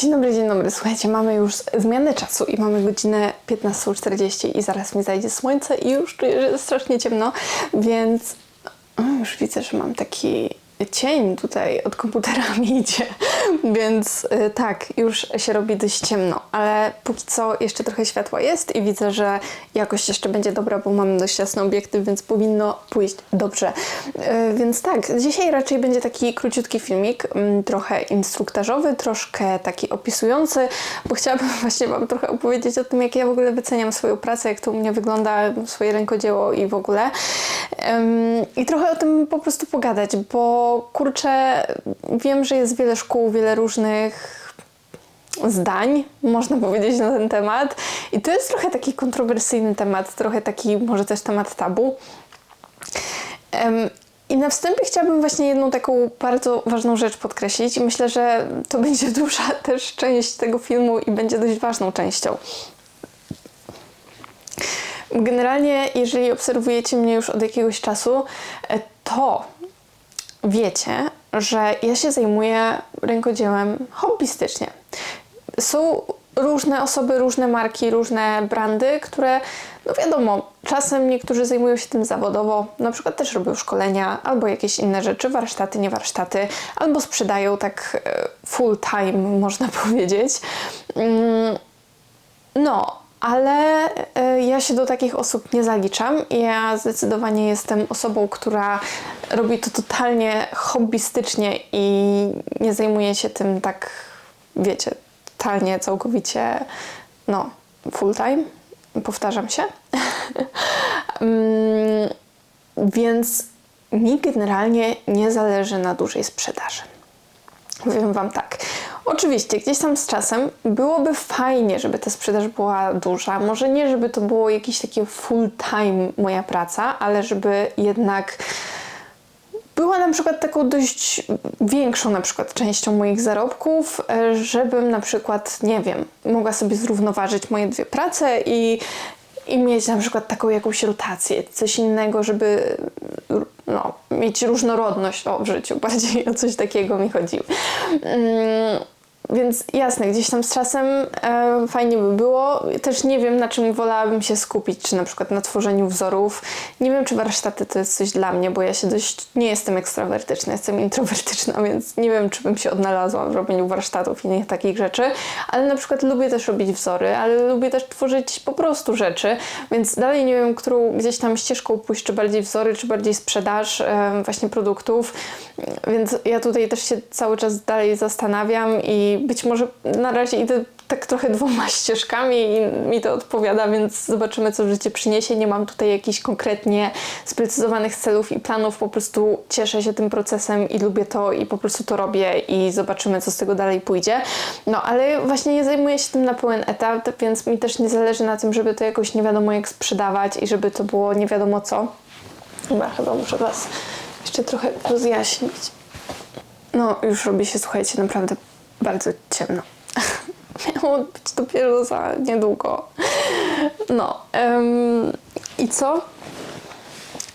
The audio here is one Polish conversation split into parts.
Dzień dobry, dzień dobry. Słuchajcie, mamy już zmianę czasu i mamy godzinę 15.40 i zaraz mi zajdzie słońce i już czuję, że jest strasznie ciemno, więc o, już widzę, że mam taki cień tutaj od komputera mi idzie, więc y, tak, już się robi dość ciemno, ale póki co jeszcze trochę światła jest i widzę, że jakość jeszcze będzie dobra, bo mam dość jasny obiektyw, więc powinno pójść dobrze. Y, więc tak, dzisiaj raczej będzie taki króciutki filmik, mm, trochę instruktażowy, troszkę taki opisujący, bo chciałabym właśnie Wam trochę opowiedzieć o tym, jak ja w ogóle wyceniam swoją pracę, jak to u mnie wygląda, swoje rękodzieło i w ogóle. I trochę o tym po prostu pogadać, bo kurczę, wiem, że jest wiele szkół, wiele różnych zdań, można powiedzieć, na ten temat. I to jest trochę taki kontrowersyjny temat, trochę taki może też temat tabu. Ym, i na wstępie chciałabym właśnie jedną taką bardzo ważną rzecz podkreślić i myślę, że to będzie duża też część tego filmu i będzie dość ważną częścią. Generalnie, jeżeli obserwujecie mnie już od jakiegoś czasu, e, to wiecie, że ja się zajmuję rękodziełem hobbystycznie. Są różne osoby, różne marki, różne brandy, które, no wiadomo, czasem niektórzy zajmują się tym zawodowo, na przykład też robią szkolenia albo jakieś inne rzeczy, warsztaty, nie warsztaty, albo sprzedają tak e, full time, można powiedzieć. Mm, no, ale e, ja się do takich osób nie zaliczam. Ja zdecydowanie jestem osobą, która robi to totalnie hobbystycznie i nie zajmuje się tym tak, wiecie, totalnie, całkowicie, no, full time. Powtarzam się. Mm, więc mi generalnie nie zależy na dużej sprzedaży. Powiem Wam tak. Oczywiście, gdzieś tam z czasem byłoby fajnie, żeby ta sprzedaż była duża. Może nie, żeby to było jakieś takie full time moja praca, ale żeby jednak była na przykład taką dość większą na przykład częścią moich zarobków, żebym na przykład, nie wiem, mogła sobie zrównoważyć moje dwie prace i, i mieć na przykład taką jakąś rotację, coś innego, żeby no, mieć różnorodność o, w życiu. Bardziej o coś takiego mi chodziło. Mm, więc jasne, gdzieś tam z czasem e, fajnie by było. Też nie wiem, na czym wolałabym się skupić, czy na przykład na tworzeniu wzorów. Nie wiem, czy warsztaty to jest coś dla mnie, bo ja się dość nie jestem ekstrawertyczna, jestem introwertyczna, więc nie wiem, czy bym się odnalazła w robieniu warsztatów i innych takich rzeczy. Ale na przykład lubię też robić wzory, ale lubię też tworzyć po prostu rzeczy, więc dalej nie wiem, którą gdzieś tam ścieżką pójść, czy bardziej wzory, czy bardziej sprzedaż e, właśnie produktów. Więc ja tutaj też się cały czas dalej zastanawiam i być może na razie idę tak trochę dwoma ścieżkami i mi to odpowiada, więc zobaczymy, co życie przyniesie. Nie mam tutaj jakichś konkretnie sprecyzowanych celów i planów, po prostu cieszę się tym procesem i lubię to i po prostu to robię i zobaczymy, co z tego dalej pójdzie. No, ale właśnie nie zajmuję się tym na pełen etap, więc mi też nie zależy na tym, żeby to jakoś nie wiadomo jak sprzedawać i żeby to było nie wiadomo co. Chyba, chyba muszę Was jeszcze trochę rozjaśnić. No, już robi się, słuchajcie, naprawdę bardzo ciemno. Miało być dopiero za niedługo. No. Um, I co?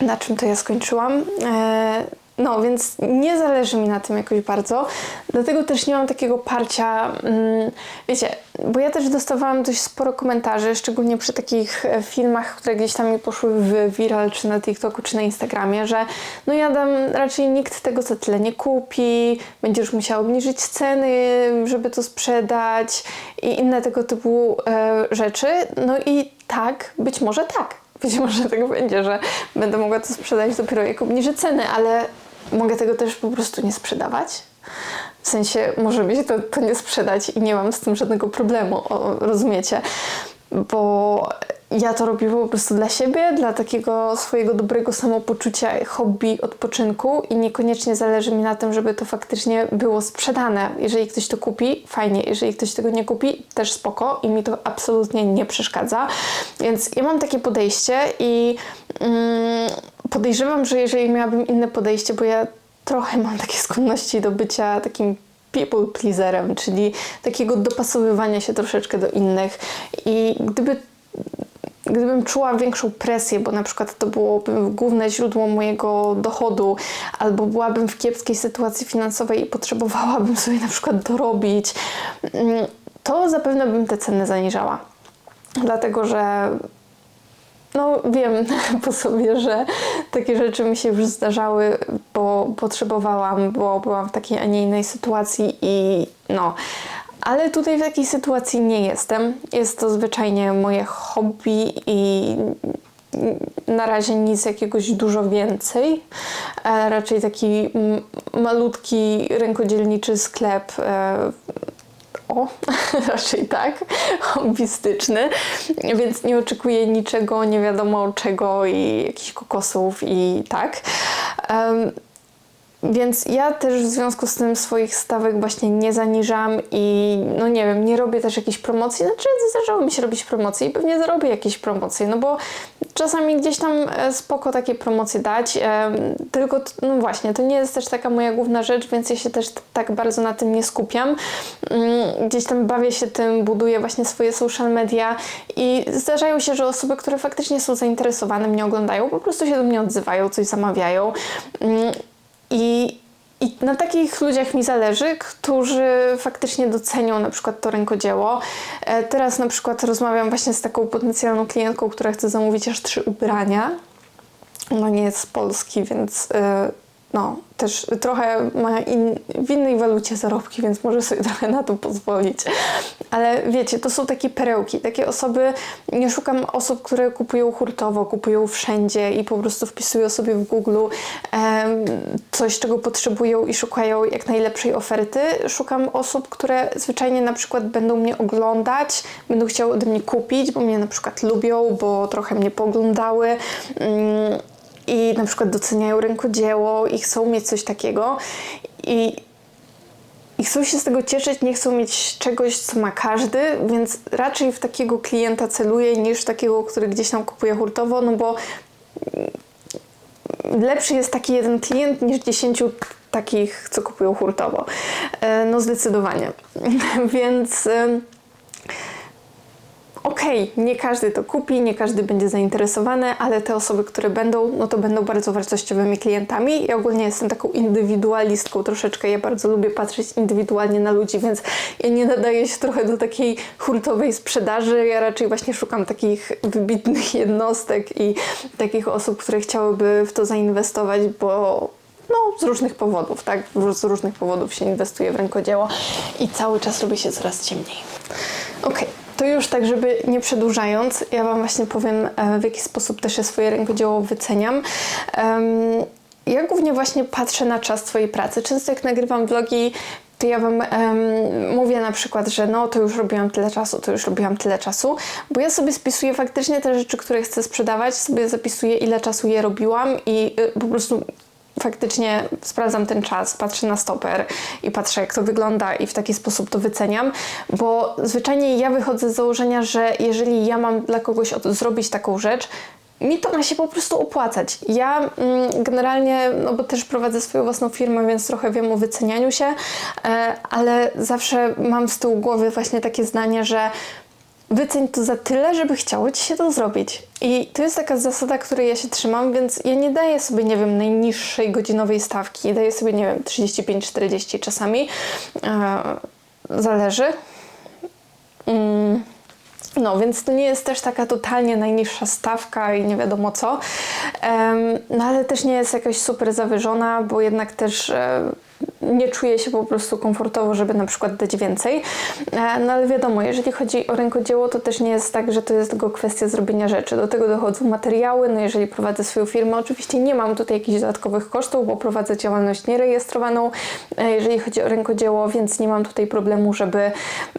Na czym to ja skończyłam? E, no, więc nie zależy mi na tym jakoś bardzo, dlatego też nie mam takiego parcia, mm, wiecie, bo ja też dostawałam dość sporo komentarzy, szczególnie przy takich e, filmach, które gdzieś tam mi poszły w viral, czy na TikToku, czy na Instagramie, że no ja dam, raczej nikt tego za tyle nie kupi, będziesz musiał obniżyć ceny, żeby to sprzedać i inne tego typu e, rzeczy. No i tak, być może tak. Być może tak będzie, że będę mogła to sprzedać dopiero jak obniżę ceny, ale mogę tego też po prostu nie sprzedawać. W sensie może mi się to, to nie sprzedać i nie mam z tym żadnego problemu, o, rozumiecie? Bo ja to robię po prostu dla siebie, dla takiego swojego dobrego samopoczucia, hobby, odpoczynku i niekoniecznie zależy mi na tym, żeby to faktycznie było sprzedane. Jeżeli ktoś to kupi, fajnie. Jeżeli ktoś tego nie kupi, też spoko i mi to absolutnie nie przeszkadza. Więc ja mam takie podejście i mm, podejrzewam, że jeżeli miałabym inne podejście, bo ja trochę mam takie skłonności do bycia takim people pleaserem, czyli takiego dopasowywania się troszeczkę do innych i gdyby gdybym czuła większą presję, bo na przykład to byłoby główne źródło mojego dochodu, albo byłabym w kiepskiej sytuacji finansowej i potrzebowałabym sobie na przykład dorobić, mm, to zapewne bym te ceny zaniżała. Dlatego, że no wiem po sobie, że takie rzeczy mi się już zdarzały, bo potrzebowałam, bo byłam w takiej, a nie innej sytuacji i no. Ale tutaj w takiej sytuacji nie jestem. Jest to zwyczajnie moje hobby i na razie nic jakiegoś dużo więcej. E, raczej taki malutki rękodzielniczy sklep e, o, raczej tak, hobbystyczny, więc nie oczekuję niczego, nie wiadomo czego i jakichś kokosów i tak. Um, więc ja też w związku z tym swoich stawek właśnie nie zaniżam i no nie wiem, nie robię też jakiejś promocji. Znaczy zdarzało mi się robić promocje i pewnie zrobię jakieś promocje, no bo czasami gdzieś tam e, spoko takie promocje dać, e, tylko no właśnie, to nie jest też taka moja główna rzecz, więc ja się też tak bardzo na tym nie skupiam. Mm, gdzieś tam bawię się tym, buduję właśnie swoje social media i zdarzają się, że osoby, które faktycznie są zainteresowane, mnie oglądają, po prostu się do mnie odzywają, coś zamawiają. I, I na takich ludziach mi zależy, którzy faktycznie docenią na przykład to rękodzieło. E, teraz na przykład rozmawiam właśnie z taką potencjalną klientką, która chce zamówić aż trzy ubrania. Ona nie jest z Polski, więc e, no, też trochę ma in, w innej walucie zarobki, więc może sobie trochę na to pozwolić. Ale wiecie, to są takie perełki, takie osoby, nie szukam osób, które kupują hurtowo, kupują wszędzie i po prostu wpisują sobie w Google coś, czego potrzebują i szukają jak najlepszej oferty. Szukam osób, które zwyczajnie na przykład będą mnie oglądać, będą chciały ode mnie kupić, bo mnie na przykład lubią, bo trochę mnie poglądały. Um, i na przykład doceniają rękodzieło i chcą mieć coś takiego i, i chcą się z tego cieszyć, nie chcą mieć czegoś, co ma każdy, więc raczej w takiego klienta celuję niż takiego, który gdzieś tam kupuje hurtowo, no bo lepszy jest taki jeden klient niż dziesięciu takich, co kupują hurtowo. E, no zdecydowanie. Więc okej, okay, nie każdy to kupi, nie każdy będzie zainteresowany, ale te osoby, które będą, no to będą bardzo wartościowymi klientami. Ja ogólnie jestem taką indywidualistką troszeczkę. Ja bardzo lubię patrzeć indywidualnie na ludzi, więc ja nie nadaję się trochę do takiej hurtowej sprzedaży. Ja raczej właśnie szukam takich wybitnych jednostek i takich osób, które chciałyby w to zainwestować, bo no, z różnych powodów, tak? Z różnych powodów się inwestuje w rękodzieło i cały czas robi się coraz ciemniej. Okej. Okay. To już tak, żeby nie przedłużając, ja Wam właśnie powiem, e, w jaki sposób też ja swoje rękodzieło wyceniam. Ja głównie właśnie patrzę na czas swojej pracy. Często jak nagrywam vlogi, to ja Wam um, mówię na przykład, że no to już robiłam tyle czasu, to już robiłam tyle czasu, bo ja sobie spisuję faktycznie te rzeczy, które chcę sprzedawać, sobie zapisuję ile czasu je robiłam i y, po prostu faktycznie sprawdzam ten czas, patrzę na stoper i patrzę, jak to wygląda, i w taki sposób to wyceniam, bo zwyczajnie ja wychodzę z założenia, że jeżeli ja mam dla kogoś zrobić taką rzecz, mi to ma się po prostu opłacać. Ja mm, generalnie, no bo też prowadzę swoją własną firmę, więc trochę wiem o wycenianiu się, e, ale zawsze mam z tyłu głowy właśnie takie zdanie, że wyceń to za tyle, żeby chciało Ci się to zrobić. I to jest taka zasada, której ja się trzymam, więc ja nie daję sobie, nie wiem, najniższej godzinowej stawki. Daję sobie, nie wiem, 35-40 czasami. Eee, zależy. Mm. No, więc to nie jest też taka totalnie najniższa stawka i nie wiadomo co. Um, no ale też nie jest jakaś super zawyżona, bo jednak też um, nie czuję się po prostu komfortowo, żeby na przykład dać więcej. E, no ale wiadomo, jeżeli chodzi o rękodzieło, to też nie jest tak, że to jest tylko kwestia zrobienia rzeczy. Do tego dochodzą materiały, no jeżeli prowadzę swoją firmę, oczywiście nie mam tutaj jakichś dodatkowych kosztów, bo prowadzę działalność nierejestrowaną, e, jeżeli chodzi o rękodzieło, więc nie mam tutaj problemu, żeby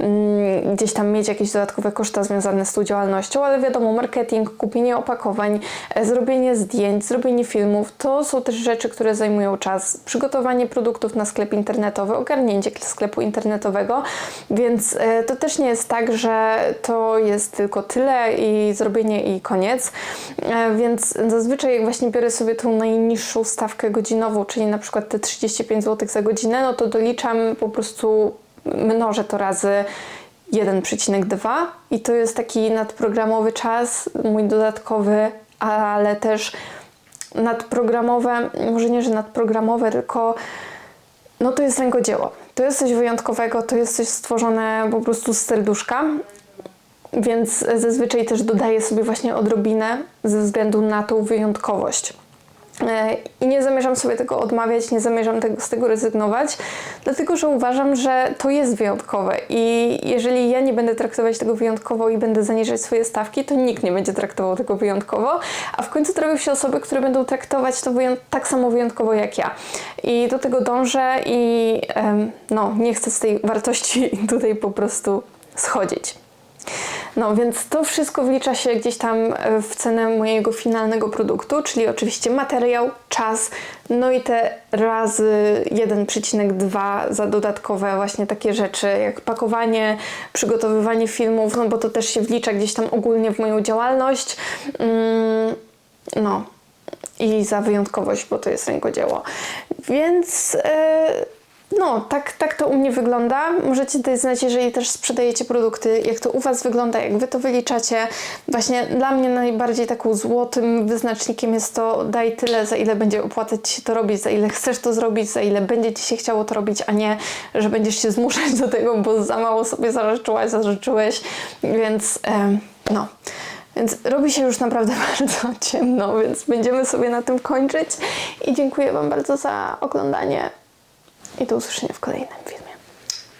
mm, gdzieś tam mieć jakieś dodatkowe koszta związane z tą działalnością, ale wiadomo, marketing, kupienie opakowań, e, zrobienie zdjęć, zrobienie filmów, to są też rzeczy, które zajmują czas. Przygotowanie produktów na sklep internetowy, ogarnięcie sklepu internetowego, więc e, to też nie jest tak, że to jest tylko tyle i zrobienie i koniec. E, więc zazwyczaj właśnie biorę sobie tą najniższą stawkę godzinową, czyli na przykład te 35 zł za godzinę, no to doliczam po prostu mnożę to razy 1,2 i to jest taki nadprogramowy czas, mój dodatkowy, ale też nadprogramowe, może nie, że nadprogramowe, tylko no to jest rękodzieło. To jest coś wyjątkowego, to jest coś stworzone po prostu z serduszka, więc zazwyczaj też dodaję sobie właśnie odrobinę ze względu na tą wyjątkowość. E, I nie zamierzam sobie tego odmawiać, nie zamierzam tego, z tego rezygnować, dlatego że uważam, że to jest wyjątkowe i jeżeli ja nie będę traktować tego wyjątkowo i będę zaniżać swoje stawki, to nikt nie będzie traktował tego wyjątkowo, a w końcu trafią się osoby, które będą traktować to tak samo wyjątkowo jak ja. I do tego dążę i em, no, nie chcę z tej wartości tutaj po prostu schodzić. No więc to wszystko wlicza się gdzieś tam e, w cenę mojego finalnego produktu, czyli oczywiście materiał, czas, no i te razy 1,2 za dodatkowe właśnie takie rzeczy jak pakowanie, przygotowywanie filmów, no bo to też się wlicza gdzieś tam ogólnie w moją działalność. Mm, no i za wyjątkowość, bo to jest rękodzieło. Więc e, no, tak, tak to u mnie wygląda. Możecie dać znać, jeżeli też sprzedajecie produkty, jak to u Was wygląda, jak Wy to wyliczacie. Właśnie dla mnie najbardziej taką złotym wyznacznikiem jest to daj tyle, za ile będzie opłacać się to robić, za ile chcesz to zrobić, za ile będzie Ci się chciało to robić, a nie, że będziesz się zmuszać do tego, bo za mało sobie zażyczyłaś, zażyczyłeś. Więc no... Więc robi się już naprawdę bardzo ciemno, więc będziemy sobie na tym kończyć. I dziękuję Wam bardzo za oglądanie. I do usłyszenia w kolejnym filmie.